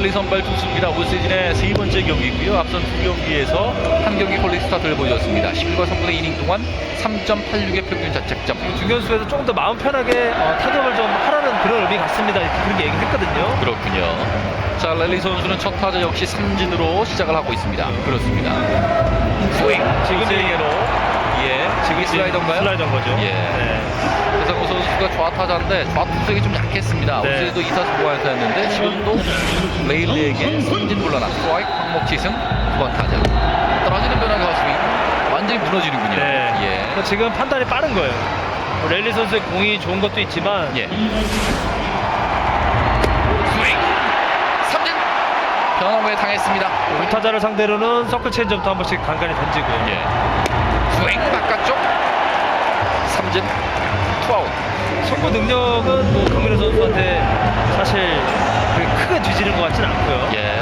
랠리 선발 투수입니다. 올 시즌의 세 번째 경기고요. 앞선 두 경기에서 한 경기 퀄리티 스타트를 보여줬습니다. 11과 3분의 1이닝 동안 3.86의 평균 자책점. 중견수에서 조금 더 마음 편하게 어, 타격을 좀 하라는 그런 의미 같습니다. 그렇게 얘기를 했거든요. 그렇군요. 자, 랠리 선수는 첫 타자 역시 삼진으로 시작을 하고 있습니다. 그렇습니다. 스윙, 지금 스윙으로 예, 지금 슬라이더인가요? 슬라이더인 거죠. 예. 네. 배상호 선수가 좌타자인데 좌투수에게 좀 약했습니다. 네. 어제도 2타수 보안타였는데 지금도 레일리에게 삼진 물러나 스트라이크 황목지승 두번 타자. 떨어지는 변화가 스윙 완전히 무너지는군요. 네. 예. 그러니까 지금 판단이 빠른 거예요. 뭐 랠리 선수의 공이 좋은 것도 있지만 예. 스윙 삼진 변화에 당했습니다. 우타자를 상대로는 서클 체인점도 한 번씩 간간히 던지고 예. 스윙 바깥쪽 삼진 투아웃. 속구 능력은 뭐 강민호 선수한테 뒤지는 것 같지는 않고요. 예.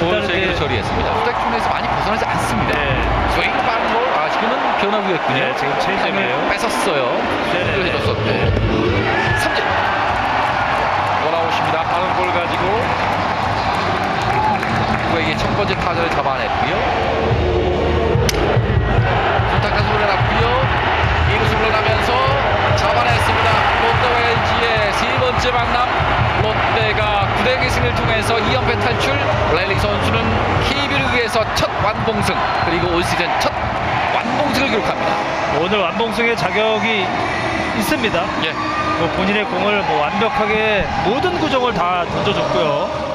볼 이제- 처리했습니다. 후대중에서 많이 벗어나지 않습니다. 네. 스윙 빠른 볼. 아 지금은 변화구였군요. 네, 지금 체인지업이에요. 뺏었어요. 네네. 를 해줬었고. 삼진. 돌아오십니다. 빠른 볼 가지고 누구에게 첫 번째 타자를 잡아냈고요. 롯데가 9대 승을 통해서 2연패 탈출. 랠리 선수는 KB리그에서 첫 완봉승 그리고 올 시즌 첫 완봉승을 기록합니다. 오늘 완봉승의 자격이 있습니다. 예. 뭐 본인의 공을 뭐 완벽하게 모든 구종을 다 던져줬고요.